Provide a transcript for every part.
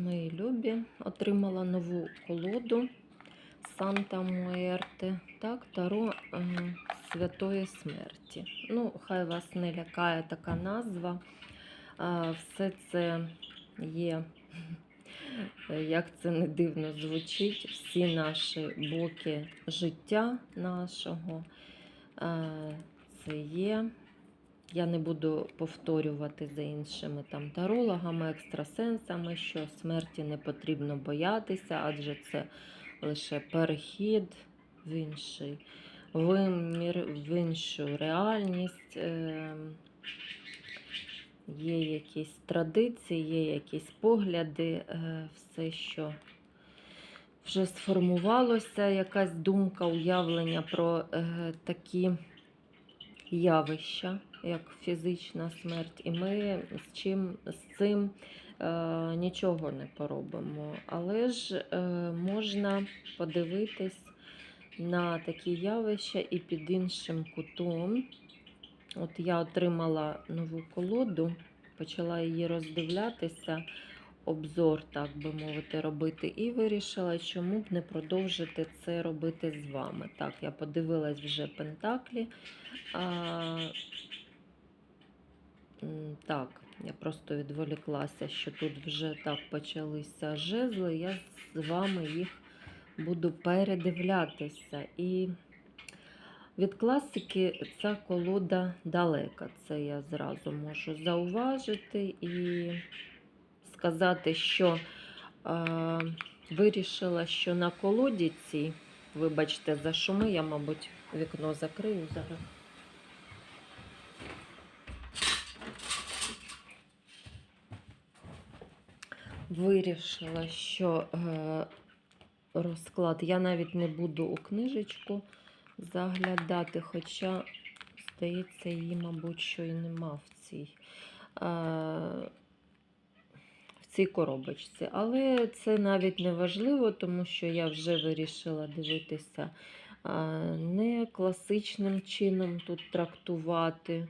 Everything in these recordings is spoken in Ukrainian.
мої любі, отримала нову колоду Санта Муерте, так, Таро е, Святої Смерті. Ну, хай вас не лякає така назва. Все це є, як це не дивно звучить, всі наші боки життя нашого. Це є. Я не буду повторювати за іншими там тарологами, екстрасенсами, що смерті не потрібно боятися, адже це лише перехід в інший вимір, в іншу реальність. Ем, Є якісь традиції, є якісь погляди, е, все, що вже сформувалося, якась думка, уявлення про е, такі явища, як фізична смерть, і ми з чим з цим е, нічого не поробимо. Але ж е, можна подивитись на такі явища і під іншим кутом. От я отримала нову колоду, почала її роздивлятися, обзор, так би мовити, робити, і вирішила, чому б не продовжити це робити з вами. Так, я подивилась вже Пентаклі. А, так, я просто відволіклася, що тут вже так почалися жезли. Я з вами їх буду передивлятися. І від класики ця колода далека. Це я зразу можу зауважити і сказати, що е, вирішила, що на колоді цій, вибачте, за шуми, я, мабуть, вікно закрию зараз. Вирішила, що е, розклад я навіть не буду у книжечку заглядати, хоча, здається, її, мабуть, що і нема в цій, е, цій коробочці. Але це навіть не важливо, тому що я вже вирішила дивитися е, не класичним чином тут трактувати.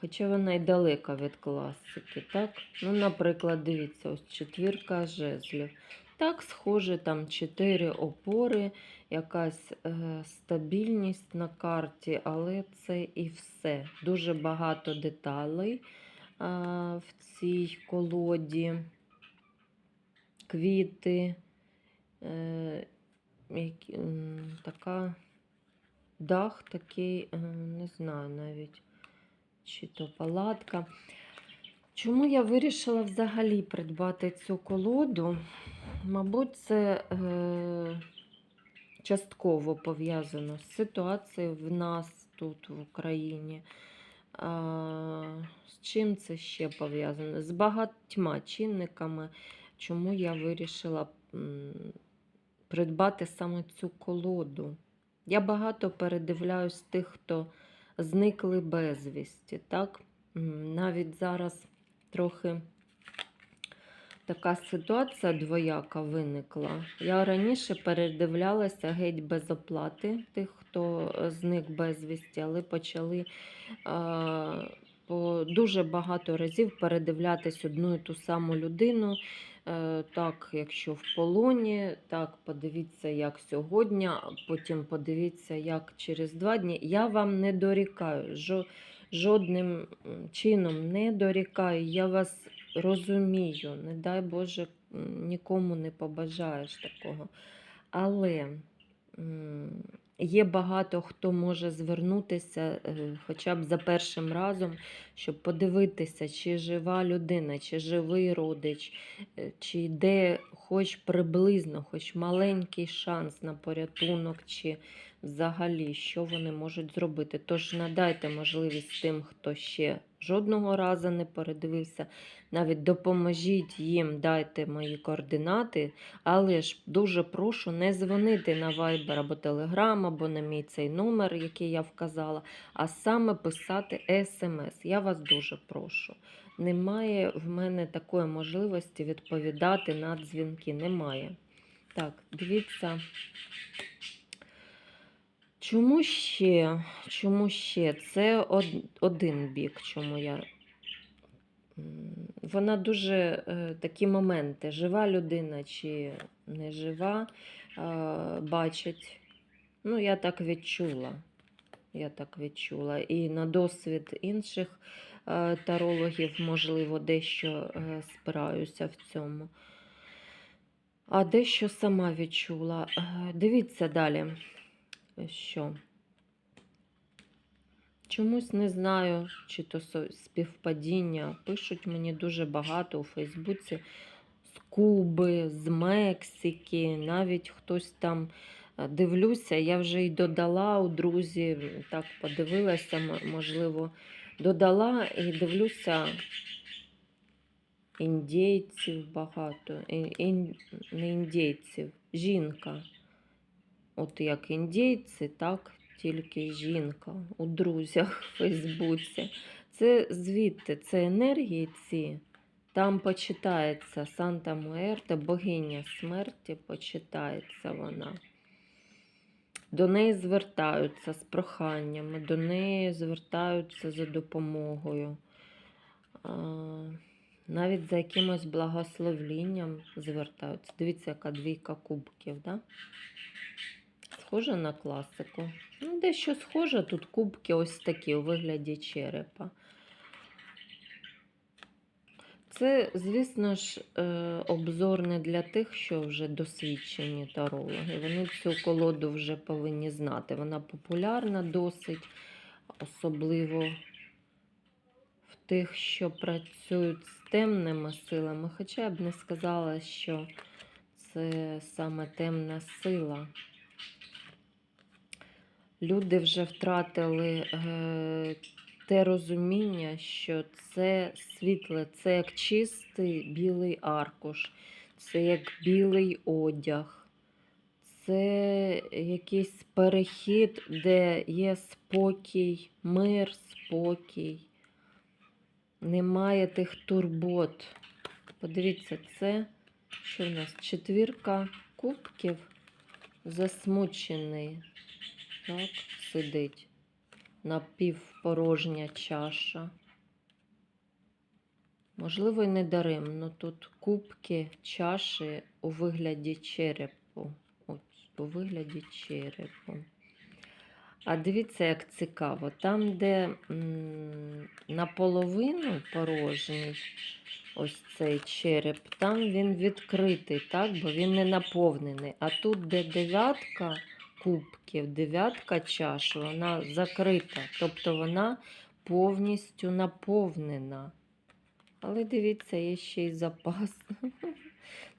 Хоча вона й далека від класики, так? Ну, наприклад, дивіться, ось четвірка жезлів. Так, схоже, там чотири опори, якась е, стабільність на карті, але це і все. Дуже багато деталей е, в цій колоді, квіти, е, м, така дах такий, е, не знаю навіть, чи то палатка. Чому я вирішила взагалі придбати цю колоду? Мабуть, це е, частково пов'язано з ситуацією в нас тут в Україні. А, з чим це ще пов'язано? З багатьма чинниками, чому я вирішила придбати саме цю колоду. Я багато передивляюсь тих, хто зникли безвісті. Так? Навіть зараз трохи така ситуація двояка виникла. Я раніше передивлялася геть без оплати тих, хто е, зник безвісті, але почали а, по дуже багато разів передивлятись одну і ту саму людину. Е, Так, якщо в полоні, так, подивіться, як сьогодні, потім подивіться, як через два дні. Я вам не дорікаю. Жодним чином не дорікаю. Я вас розумію. Не дай Боже, нікому не побажаєш такого. Але є багато хто може звернутися е, хоча б за першим разом, щоб подивитися, чи жива людина, чи живий родич, е, чи йде хоч приблизно, хоч маленький шанс на порятунок, чи взагалі, що вони можуть зробити. Тож надайте можливість тим, хто ще жодного разу не передивився, навіть допоможіть їм, дайте мої координати, але ж дуже прошу не дзвонити на Viber або Telegram, або на мій цей номер, який я вказала, а саме писати смс. Я вас дуже прошу. Немає в мене такої можливості відповідати на дзвінки. Немає. Так, дивіться. Чому ще? Чому ще? Це один бік, чому я вона дуже е, такі моменти, жива людина чи не жива, бачить. Ну, я так відчула. Я так відчула. І на досвід інших е, тарологів, можливо, дещо е, спираюся в цьому. А дещо сама відчула. Дивіться далі. Що? Чомусь не знаю, чи то співпадіння. Пишуть мені дуже багато у Фейсбуці з Куби, з Мексики, навіть хтось там е, дивлюся, я вже й додала у друзі, так подивилася, можливо, додала і дивлюся. Індійців багато. Ін, не індійців, жінка. От як індійці, так тільки жінка у друзях в Фейсбуці. Це звідти, це енергії ці. Там почитається Санта Муерте, богиня смерті, почитається вона. До неї звертаються з проханнями, до неї звертаються за допомогою. Навіть за якимось благословлінням звертаються. Дивіться, яка двійка кубків, да? Схожа на класику. Ну, дещо схоже, тут кубки ось такі у вигляді черепа. Це, звісно ж, е, обзор не для тих, що вже досвідчені тарологи. Вони цю колоду вже повинні знати. Вона популярна досить, особливо в тих, що працюють з темними силами. Хоча я б не сказала, що це саме темна сила. Люди вже втратили е, те розуміння, що це світле, це як чистий білий аркуш, це як білий одяг, це якийсь перехід, де є спокій, мир, спокій, немає тих турбот. Подивіться, це що в нас? Четвірка кубків засмучений. Так, сидить напівпорожня чаша. Можливо, і не даремно. Тут кубки чаші у вигляді черепу. Ось, у вигляді черепу. А дивіться, як цікаво. Там, де наполовину порожній ось цей череп, там він відкритий, так? бо він не наповнений. А тут, де дев'ятка кубків, дев'ятка чаш, вона закрита, тобто вона повністю наповнена. Але дивіться, є ще й запас.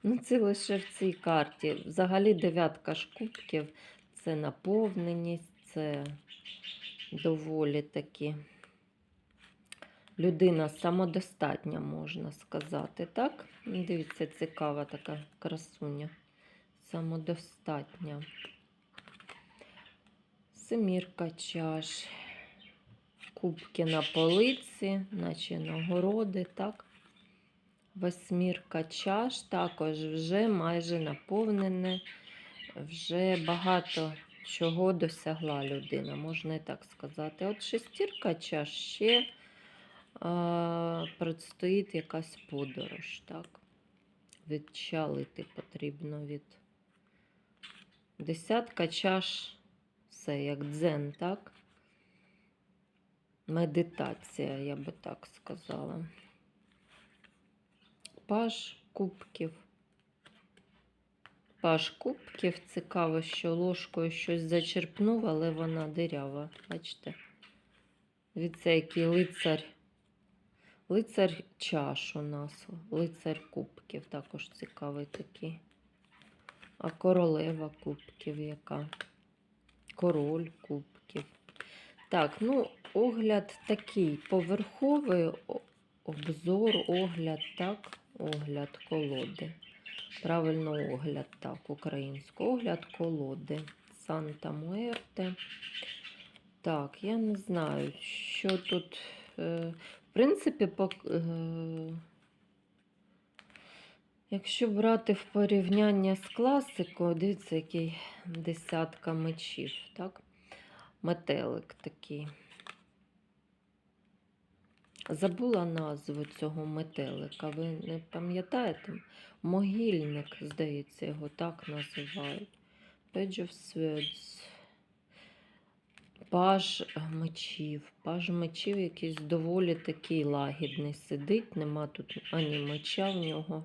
Ну, це лише в цій карті. Взагалі дев'ятка ж кубків це наповненість, це доволі таки людина самодостатня, можна сказати, так? Дивіться, цікава така красуня. Самодостатня. Семірка чаш. Кубки на полиці, наче нагороди, так? Восьмірка чаш також вже майже наповнене, вже багато чого досягла людина, можна і так сказати. От шестірка чаш ще а, предстоїть якась подорож, так? Відчалити потрібно від десятка чаш, все як дзен, так? Медитація, я би так сказала. Паш кубків. Паш кубків. Цікаво, що ложкою щось зачерпнув, але вона дирява. Бачите? Дивіться, який лицар. Лицар чаш у нас. Лицар кубків. Також цікавий такий. А королева кубків яка? Король кубків. Так, ну, огляд такий поверховий обзор, огляд, так, огляд колоди. Правильно, огляд, так, український огляд колоди. Санта Муерте. Так, я не знаю, що тут. Е, в принципі, пок- е, якщо брати в порівняння з класикою, дивіться, який десятка мечів, так? Метелик такий. Забула назву цього метелика. Ви не пам'ятаєте? Могильник, здається, його так називають. Page of Swords. Паж мечів. Паж мечів якийсь доволі такий лагідний сидить. Нема тут ані меча в нього.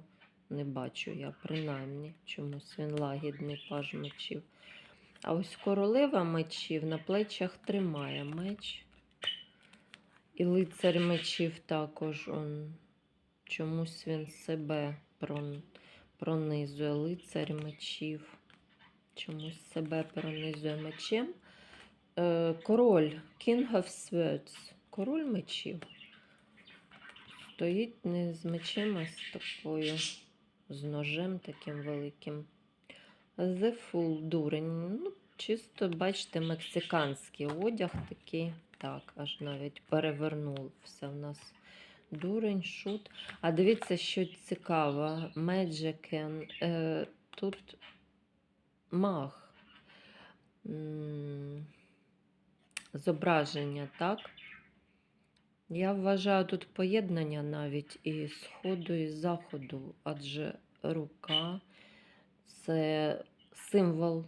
Не бачу я, принаймні. Чомусь він лагідний паж мечів. А ось королева мечів на плечах тримає меч. І лицар мечів також. Он, чомусь він себе пронизує. Лицар мечів. Чомусь себе пронизує мечем. Е, король King of Swords. Король мечів. Стоїть не з мечем, а з такою, з ножем таким великим. The Fool дурень. Ну, чисто, бачите, мексиканський одяг такий. Так, аж навіть перевернув все в нас. Дурень, шут. А дивіться, що цікаво. Magican. Е, тут маг. Зображення, так? Я вважаю тут поєднання навіть і сходу, і заходу, адже рука це символ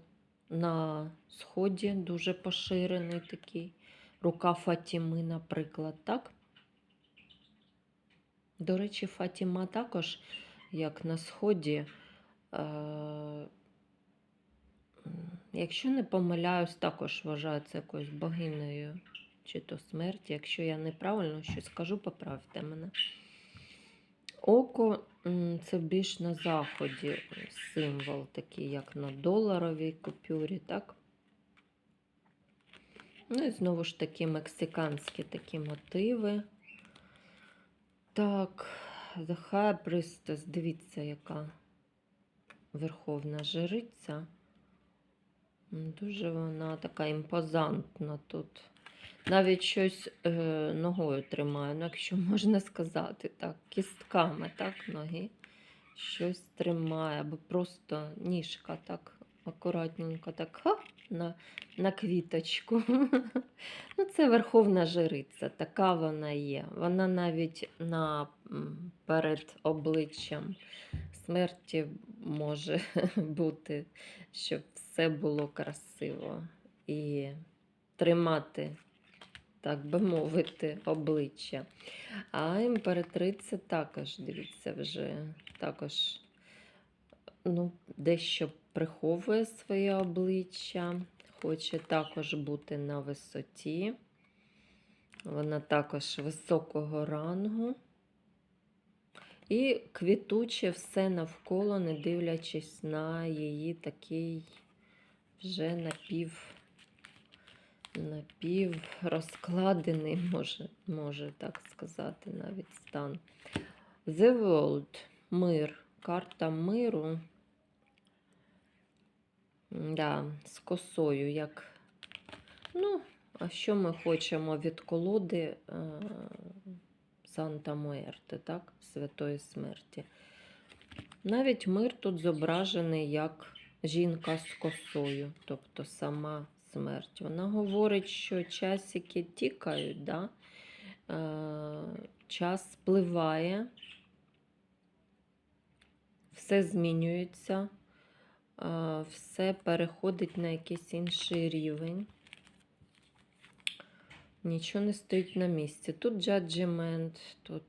на сході, дуже поширений такий. Рука Фатіми, наприклад, так? До речі, Фатіма також, як на сході, е, якщо не помиляюсь, також вважається якоюсь богинею чи то смерті. Якщо я неправильно щось скажу, поправте мене. Око це більш на заході символ, такий, як на доларовій купюрі, так? Ну і знову ж таки мексиканські такі мотиви. Так, The Priestess, дивіться, яка верховна жриця. Дуже вона така імпозантна тут. Навіть щось е, ногою тримає, ну, якщо можна сказати, так, кістками, так, ноги. Щось тримає, або просто ніжка так акуратненько, так ха, на, на квіточку. ну, це верховна жриця, така вона є. Вона навіть на, перед обличчям смерті може бути, щоб все було красиво. І тримати, так би мовити, обличчя. А імператриця також, дивіться, вже також ну, дещо приховує своє обличчя, хоче також бути на висоті. Вона також високого рангу. І квітуче все навколо, не дивлячись на її такий вже напів, напів розкладений, може, може так сказати, навіть стан. The World. Мир. Карта миру. Да, з косою, як. Ну, а що ми хочемо від колоди е, Санта Муерте, так? Святої смерті. Навіть мир тут зображений як жінка з косою, тобто сама смерть. Вона говорить, що часики тікають, да? е, час спливає, все змінюється, е, все переходить на якийсь інший рівень. Нічого не стоїть на місці. Тут джаджмент, тут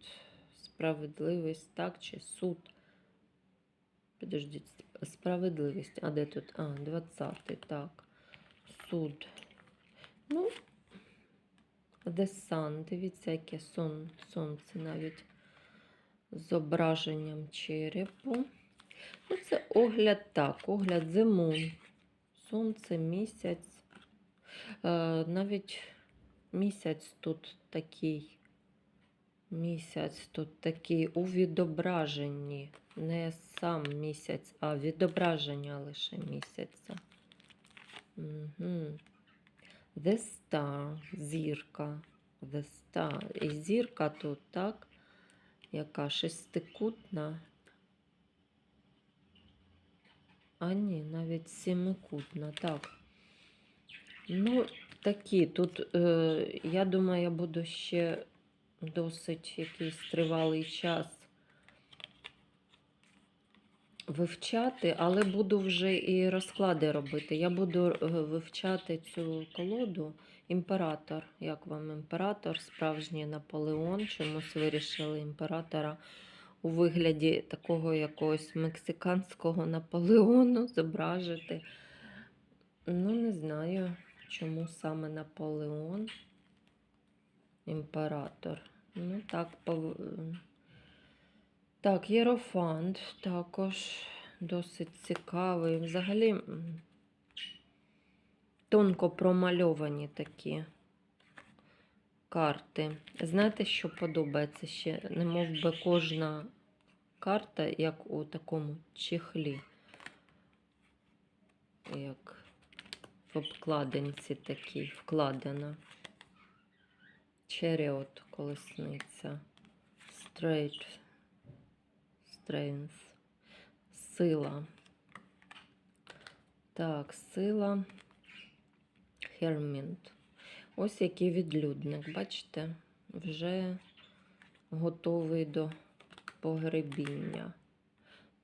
справедливість, так, чи суд. Підождіть, справедливість. А де тут? А, 20-й, так. Суд. Ну, Sun. Дивіться, яке сон, сонце навіть з зображенням черепу. Ну, це огляд так, огляд Moon. Сонце, місяць. Е, навіть місяць тут такий. Місяць тут такий у відображенні. Не сам місяць, а відображення лише місяця. Угу. The Star, зірка. The Star. І зірка тут, так? Яка шестикутна. А ні, навіть сімикутна, так. Ну, такі. Тут, е, я думаю, я буду ще досить якийсь тривалий час вивчати, але буду вже і розклади робити. Я буду е, вивчати цю колоду імператор. Як вам імператор, справжній Наполеон. Чомусь вирішили імператора у вигляді такого якогось мексиканського Наполеону зображити. Ну, не знаю, чому саме Наполеон. Імператор. Ну, так, пов... так, Єрофант також досить цікавий. Взагалі тонко промальовані такі карти. Знаєте, що подобається ще? Немов би кожна карта, як у такому чехлі. Як в обкладинці такій вкладена. Черіот, колесниця. Straight. Strength. Сила. Так, сила. Хермінт. Ось який відлюдник, бачите, вже готовий до погребіння.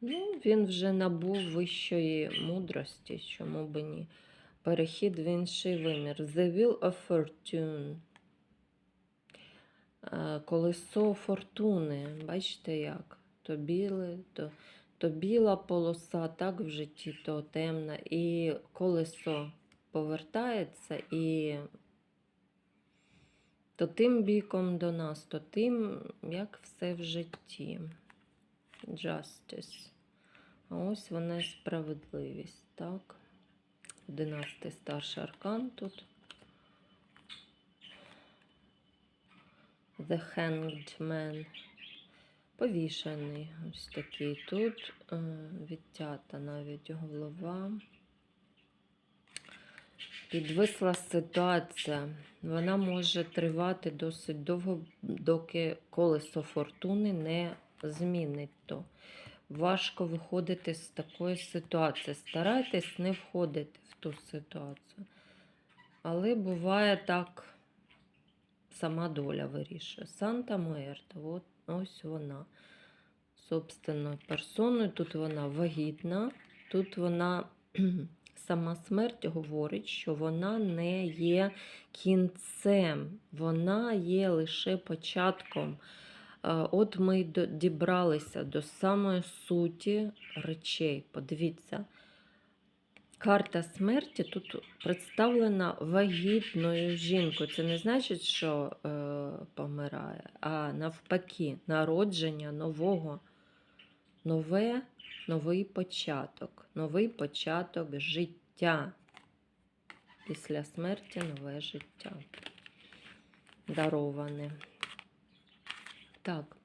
Ну, він вже набув вищої мудрості, чому би ні. Перехід в інший вимір. The Wheel of Fortune. Е, Колесо фортуни. Бачите як? То біле, то, то біла полоса, так в житті, то темна. І колесо повертається і то тим біком до нас, то тим, як все в житті. Justice. А ось вона справедливість, так? Одинадцятий старший аркан тут. The Hanged Man. Повішений. Ось такий. Тут е, відтята навіть голова. Підвисла ситуація. Вона може тривати досить довго, доки колесо фортуни не змінить то. Важко виходити з такої ситуації. Старайтесь не входити в ту ситуацію. Але буває так, сама доля вирішує. Санта Мерта, от ось вона. Собственною персоною. Тут вона вагітна, тут вона сама смерть говорить, що вона не є кінцем, вона є лише початком. Е, От ми дібралися до самої суті речей. Подивіться, карта смерті тут представлена вагітною жінкою. Це не значить, що е, помирає, а навпаки, народження нового, нове, новий початок, новий початок життя. Після смерті нове життя. Дароване. Так,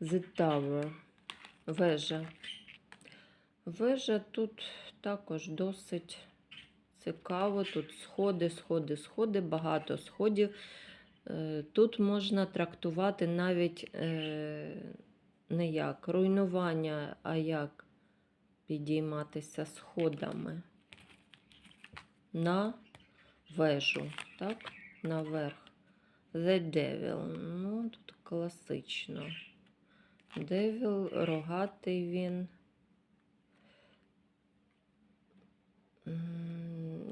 The Tower. Вежа. Вежа тут також досить цікаво. Тут сходи, сходи, сходи, багато сходів. Е, Тут можна трактувати навіть е, не як руйнування, а як підійматися сходами на вежу, так? Наверх. The Devil. Ну, тут класично. Девіл, рогатий він.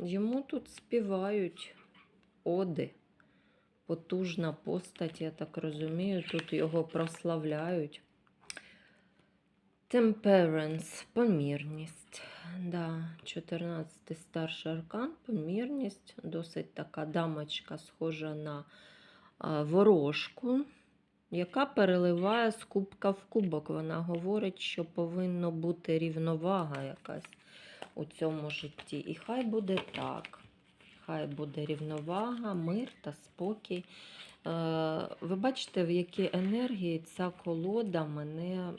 Йому тут співають оди. Потужна постать, я так розумію. Тут його прославляють. Temperance, помірність. Да, 14 старший аркан, помірність. Досить така дамочка, схожа на ворожку, яка переливає з кубка в кубок. Вона говорить, що повинна бути рівновага якась у цьому житті. І хай буде так. Хай буде рівновага, мир та спокій. Е, Ви бачите, в які енергії ця колода мене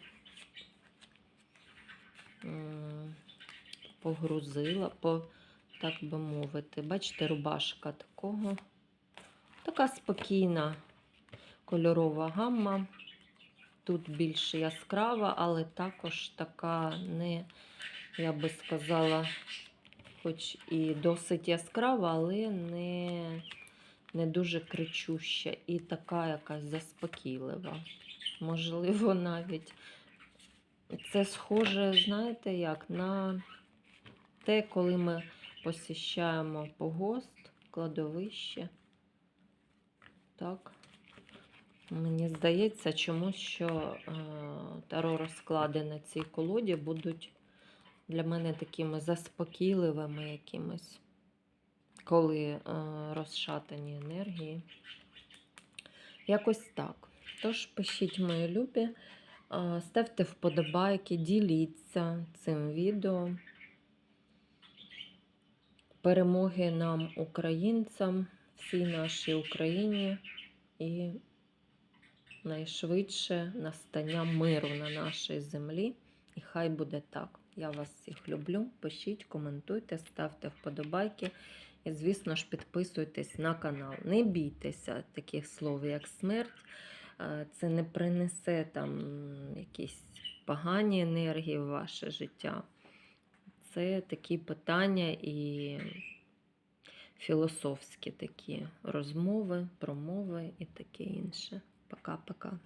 погрузила, по, так би мовити. Бачите, рубашка такого. Така спокійна кольорова гамма. Тут більш яскрава, але також така не, я би сказала, хоч і досить яскрава, але не, не дуже кричуща і така якась заспокійлива. Можливо, навіть це схоже, знаєте, як на те, коли ми посіщаємо погост, кладовище. Так. Мені здається, чомусь, що е, таро розклади на цій колоді будуть для мене такими заспокійливими якимись, коли е, розшатані енергії. Якось так. Тож пишіть мої любі, е, ставте вподобайки, діліться цим відео. Перемоги нам, українцям, всій нашій Україні і найшвидше настання миру на нашій землі. І хай буде так. Я вас всіх люблю. Пишіть, коментуйте, ставте вподобайки. І, звісно ж, підписуйтесь на канал. Не бійтеся таких слов, як смерть. Е, Це не принесе там якісь погані енергії в ваше життя. Це такі питання і філософські такі розмови, промови і таке інше. Пока-пока.